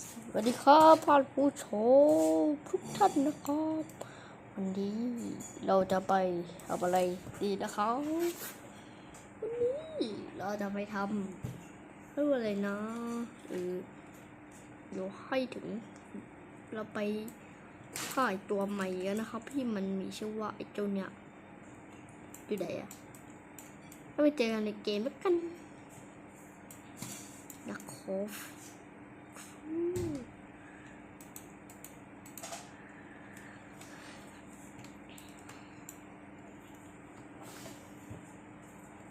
สวัสดีครับท่านผู้ชมทุกท่านนะครับ วันนี้เราจะไปทำอะไรดีนะครับวันนี้เราจะไปทำเรื่องอะไรนะเออเดี๋ยวให้ถึง เราไปถ่ายตัวใหม่กันนะครับที่มันมีชื่อว่าไอ้เจ้าเนี่ยอยู่ไหนอะแล้วไปเจอกันในเกมแล้วกันนักโคฟ วั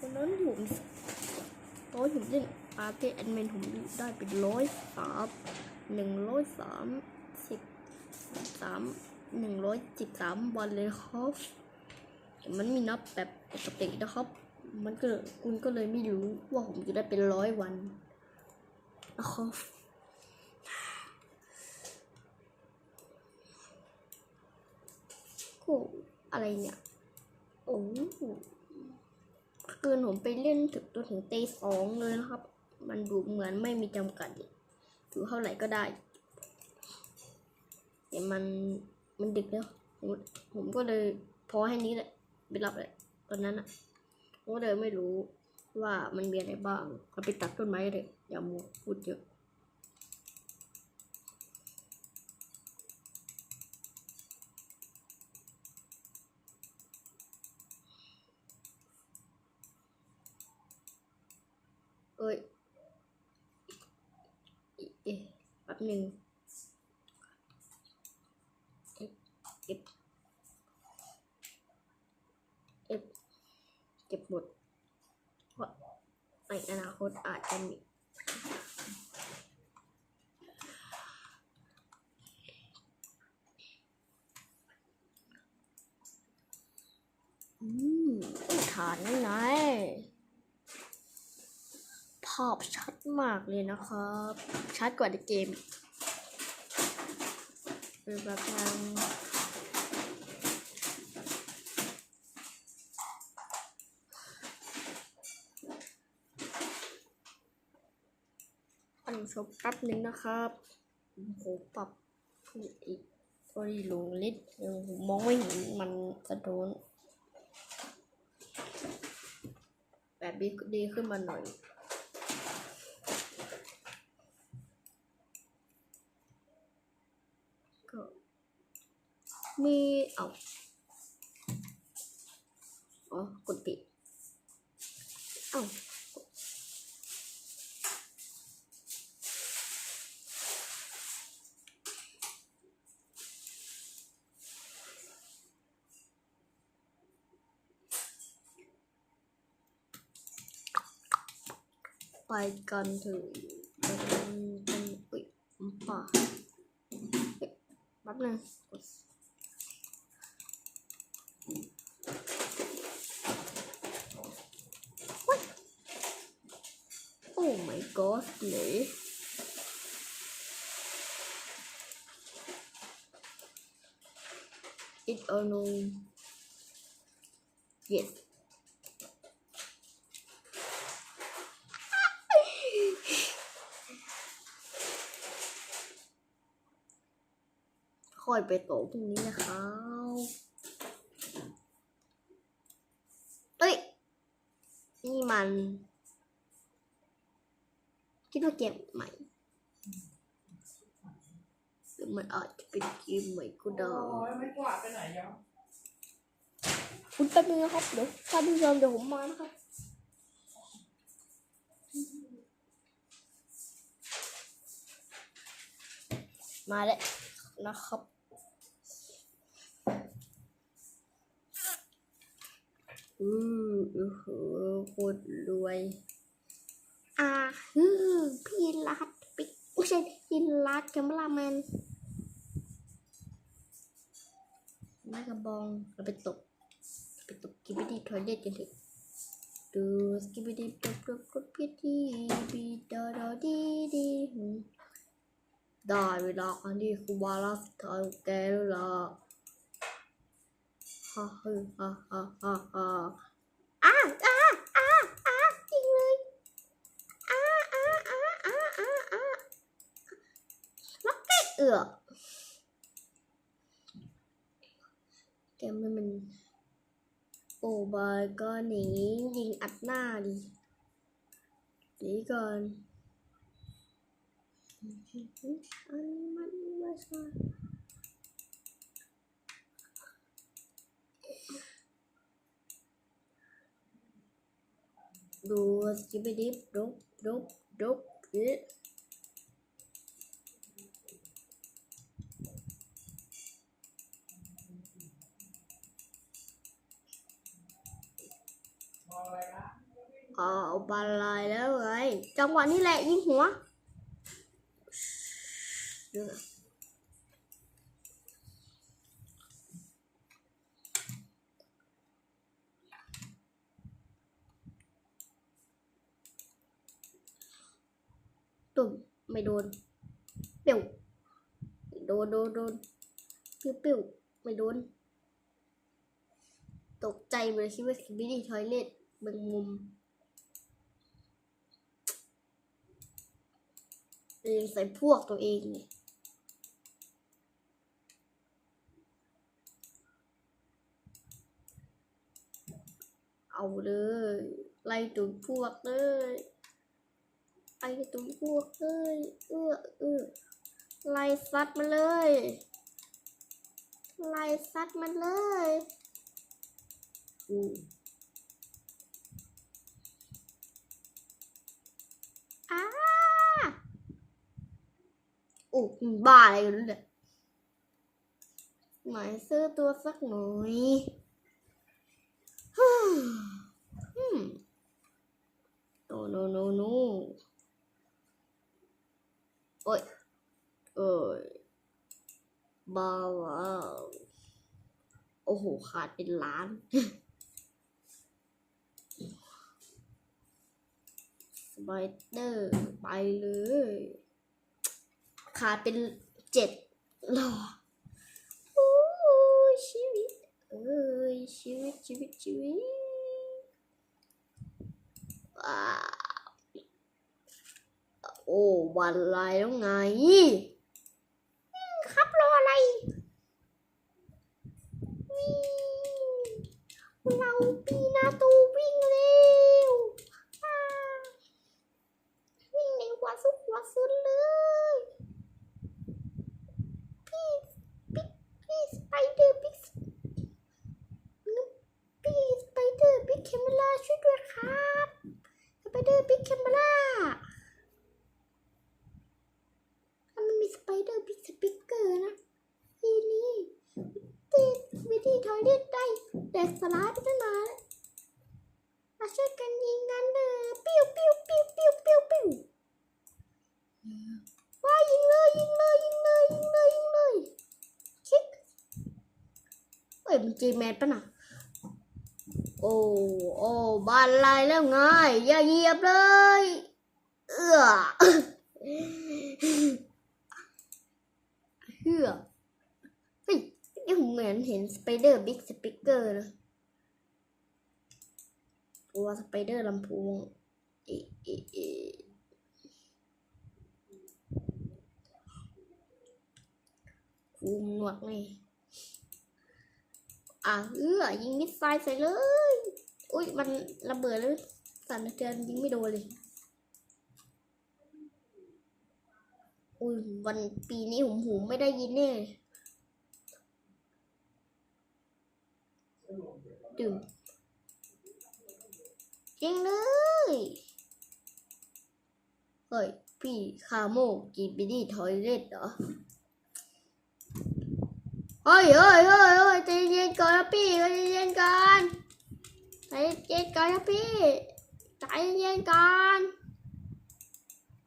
นนั้นผมตอนผมเล่นอาร์เกแอนเมนผมได้เป็นร้อยสามหนึ่งร้อยสามสิบสามหนึ่งร้อยสิบสามวันเลยครับมันมีนับแบบปกตินะครับ มันก็คุณก็เลยไม่รู้ว่าผมจะได้เป็นร้อยวันนะครับโอ้อะไรเนี่ย โอ้ คืนผมไปเล่นถึงจนถึงตีสองเลยนะครับ มันดูเหมือนไม่มีจำกัดอยู่เท่าไหร่ก็ได้แต่มันมันดึกแล้วผมผมก็เลยพอให้นี้แหละไปรับเลยตอนนั้นอะผมก็เลยไม่รู้ว่ามันมีอะไรบ้างก็ไปตัดต้นไม้เลยอย่ามัวพูดเยอะ ยเอ๊ะแป๊บหนึ่งเอ๊ะเอ๊ะเอ๊ะเก็บหมดเพราะในอนาคตอาจจะมีอืมฐานนั่นไง ภาพชัดมากเลยนะครับ ชัดกว่าในเกมคือแบบยังอันชมแป๊บนึงนะครับโหปรับพูดอีกพอดีลงลิดยังมองไม่เห็นมันกระโดนแบบดีขึ้นมาหน่อย ก็ มีเอาอ๋อกดปิดเอาไปกันเถึงเป็นเป็นอุ้ยป่าเอ๊ะแป๊บนึง กด Oh my god เลย It or no Yes ค่อยไปโตพรุ่งนี้นะครับเอ้ย นี่มัน คิดว่าเกมใหม่หรือมันอาจจะเป็นเกมใหม่ก็ได้โอ้ยไม่กวาดไปไหนยังคุณแป๊บนึงนะครับเดี๋ยวท่านผู้ชมเดี๋ยวผมมานะครับมาแล้วนะครับอืออือหือโคตรรวย อาฮือพี่รัดปิกไม่ใช่พี่รัดแคมราแมนไม้กระบองเราไปตกไปตกกิบิดีทอยเล็ตกันเถอะดูสกิบิดีตบตบกดพิธีบีดาดาดีดีได้เวลาอันนี้คือวาระสุดท้ายแกแล้วล่ะฮ่าฮ่าฮ่าฮ่าฮ่าอ้า เอื้อแกมันมัน โอ้บอยก็หนียิงอัดหน้าดิหนีก่อนอันมันไม่ใช่ดูสกิปไปดิบดุกดุกดุกเอ๊ะ เอาบาลายแล้วไงจังหวะนี้แหละยิงหัวตุ่มไม่โดนเปียวโดนโดนโดนปิ้วปิ้วไม่โดน ตกใจเลยคิดว่าสกิปปี้ทอยเล็ตเบิ่งมุม เองใส่พวกตัวเองเนี่ยเอาเลยไล่ตุนพวกเลยไล่ตุนพวกเลยเอื้อเอื้อไล่ซัดมันเลยไล่ซัดมันเลยอืม อ้มันบ้าอะไรกันเนี่ยหมายซื้อตัวสักหน่อยฮึ่มอืมโนโนโนโนโอ้ยโอ้ยบ้าวโอ้โห ขาดเป็นล้านสไปเดอร์ไปเลย ขาดเป็นเจ็ดหรอโอ้ชีวิต เอ้ยชีวิตชีวิตชีวิตว้าโอ้วันไรแล้วไงครับรออะไร วิ่งเราปีนาตูวิ่งเร็วอ่าวิ่งเร็วกว่าสุดกว่าสุดเลย พี่พี่พี่สไปเดอร์บิ๊กพี่สไปเดอร์บิ๊กแคมเมล่าช่วยด้วยครับสไปเดอร์บิ๊กแคมเมล่ามันมีสไปเดอร์บิ๊กสปิเกอร์นะทีนี้ตีวิธีถอยเลือดได้แต่สลายไปตั้งนานมาช่วยกันยิงกันเด้อปิ้วปิ้วปิ้วปิ้วปิ้วปิ้ว ว่ายิงเลยยิงเลยยิงเลยยิงเลยยิงเลยคิก เอ้ยมันจีแมนปะน่ะโอ้โอ้บานลายแล้วไงอย่าเหยียบเลย เอื้อเฮือเฮ้ยนี่ผมเหมือนเห็นสไปเดอร์บิ๊กสปิเกอร์นะตัวสไปเดอร์ลำโพงเอเอเอคุมหนวดไง อะเอื้อยิงมิสไซล์ใส่เลย อุ้ยมันระเบิดแล้วสั่นสะเทือนยิงไม่โดนเลย อุ้ยวันปีนี้ผมหูไม่ได้ยินแน่ดื่มจริงเลย เฮ้ย พี่คาโมกีบิดี้ทอยเล็ตเหรอ เฮ้ยเฮ้ยเฮ้ยเฮ้ยใจเย็นก่อนนะพี่ใจเย็นก่อนใจเย็นก่อนนะพี่ใจเย็นก่อน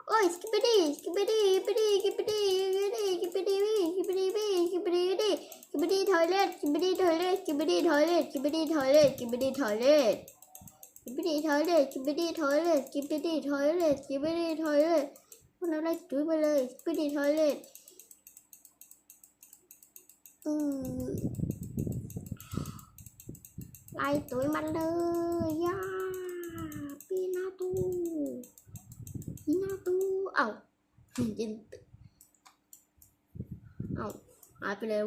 โอ้ยสกิปไปดิสกิปไปดิไปดิสกิปไปดิสกิปไปดิสกิปไปดิพี่สกิปไปดิพี่สกิปไปดิสกิปไปดิทอยเล็ตสกิปไปดิทอยเล็ตสกิปไปดิทอยเล็ตสกิปไปดิทอยเล็ตสกิปไปดิทอยเล็ตสกิปไปดิทอยเล็ตสกิปไปดิทอยเล็ตสกิปไปดิทอยเล็ตสกิปไปดิทอยเล็ตพวกเราไล่จุ้ยไปเลยสกิปไปดิทอยเล็ต tư lại tuổi mạnh đời ya pinatu pinatu ẩu nhìn ẩu ai bên đây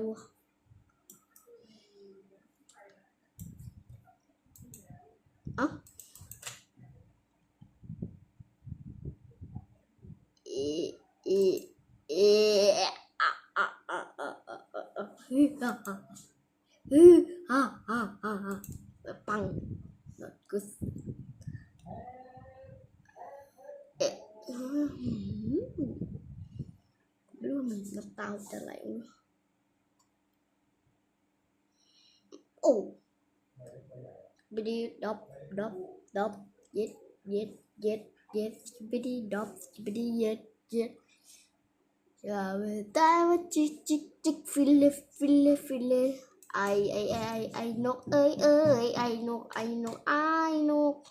ơ e e e a a a a อืออ่าอ่าอืออ่ปังนับกุศเอ๊ะรู้มันน้ำตาจะไหลโอ้บิดีดับดับดับเย็ดเย็ดเย็ดเย็ดบิดีดับบิดีเย็ดเย็ด Yeah, that chick chick chick fillet fillet fillet. I I I I know, I I I know, I know, I know.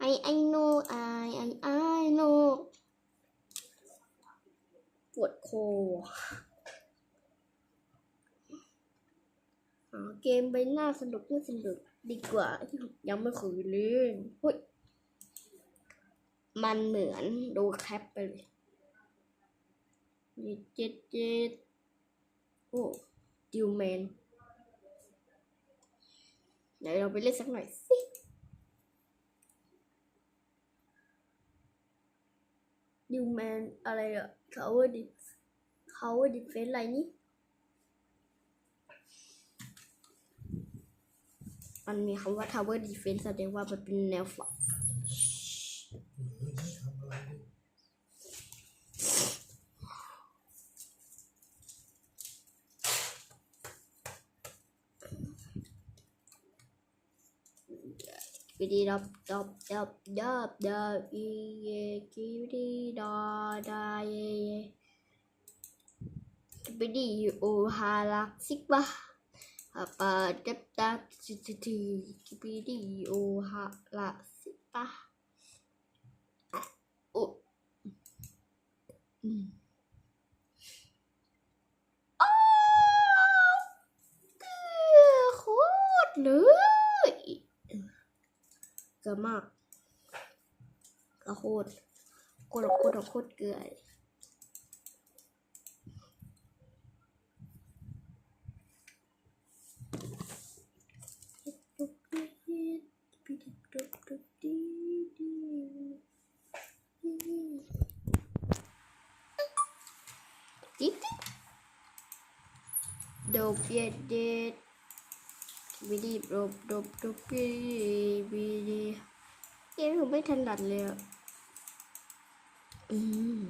I I know, I I I know. ปวดคอเกมไปหน้าสนุกไม่สนุกดีกว่าที่ยังไม่เคยเล่นเฮ้ยมันเหมือนดูแคปไปเลย เจ็ดเจ็ดเจ็ดโอ้ดิวแมนไหนเราไปเล่นสักหน่อยสิดิวแมนอะไรอะเขาว่าดิเขาว่าดิเฟนอะไรนี่มันมีคำว่า Tower Defense แสดงว่ามันเป็นแนวฝั่ง ดีดับดับดับดับดับอีเยกิดีดอดาเยเยบิดีโอฮารักซิกบะอาปาดับดับจิตจิกิบิดีโอฮารักซิกบะโออืมโอ้โคตรเเกลือมากกระโคตรโคตรโคตรโคตรเกลือโดบเย็ดเย็ดวิดีดบดบดบวิวิดีเกมผม ไม่ถนัดเลยอะอืม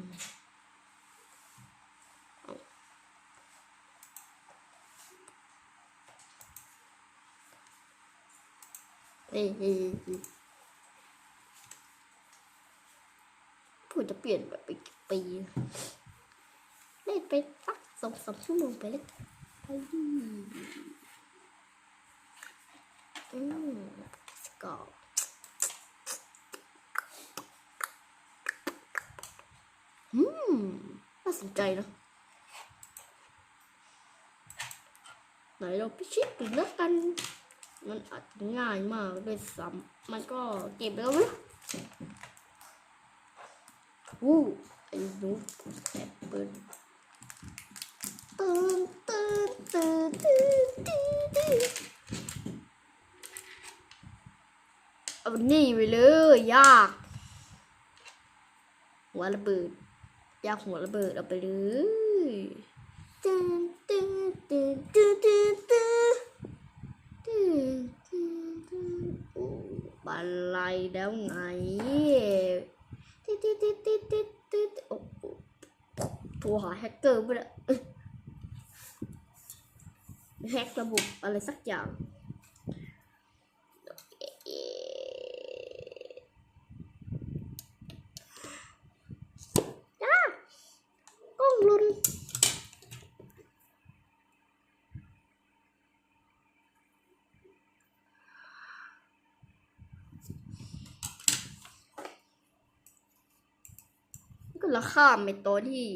เอ้ยเอ้ยเอ้ยผมจะเปลี่ยนแบบไปกี่ปีเล่นไปสักสองสามชั่วโมงไปเลยไปอืมสกอร์อืม น่าสนใจนะไหนเราไปเช็คดูแล้วกัน มันอาจจะง่ายมากด้วยซ้ำมันก็เก็บแล้วนะวู้ไอ้หนูแอบเปิดตื่นตื่นตื่นตื่นตื่นตื่นเอาหนี่ไปเลยยากหัวระเบิด ยากหัวระเบิดเอาไปเลยตื่นตื่นตื่นตื่นตื่นตื่นตื่นตื่นตื่นโอ้บันไลแล้วไงติดติดติดติดติดติดโอ้โหโทรหาแฮกเกอร์ไปละแฮกระบบอะไรสักอย่างจ้ากล้องหลุน ก็ละข้ามไปตัวที่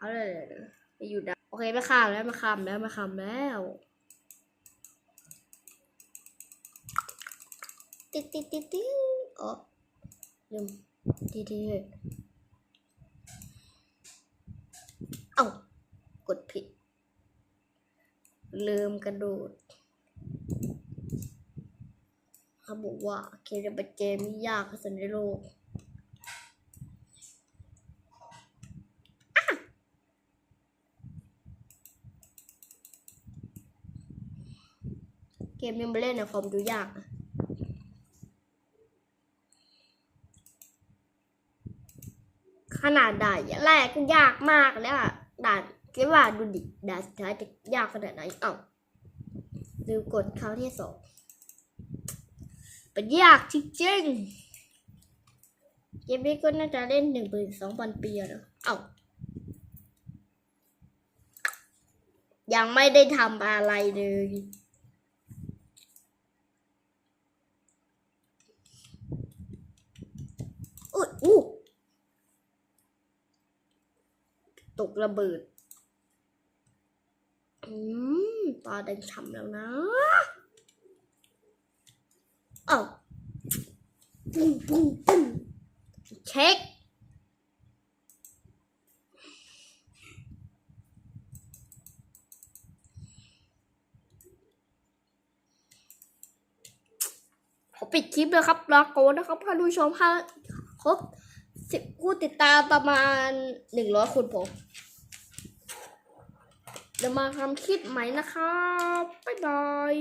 อะไรนะไปอยู่ดาวโอเคไม่ข้ามแล้วไม่ข้ามแล้วไม่ข้ามแล้วติดติดติดติดอ๋อลืมติดติดเอ้ากดผิด ลืมกระโดดเขาบอกว่าเกมจะเป็นเกมที่ยากที่สุดในโลกอะเก มนี้มาเล่นนะคอมดูยากขนาดด่านแรกก็ยากมากแล้วอะด่านคิดว่าดูดิด่านสุดท้ายจะยากขนาดไหนเอ้าลืมกดครั้งที่สองเป็นยากจริงๆเกมนี้ก็น่าจะเล่นหนึ่งหมื่นสองพันปีอะเนอะเอ้ายังไม่ได้ทำอะไรเลย อู้ตกระเบิด อืม ตาแดงฉ่ำแล้วนะเอ้าปุ้งปุ้งปุ้งเช็คขอปิดคลิปเลยครับลาโกนนะครับท่านผู้ชมถ้าค รบสิบผู้ติดตามประมาณหนึ่งร้อยคนผมเดี๋ยวมาทำคลิปใหม่นะครับ บ๊ายบาย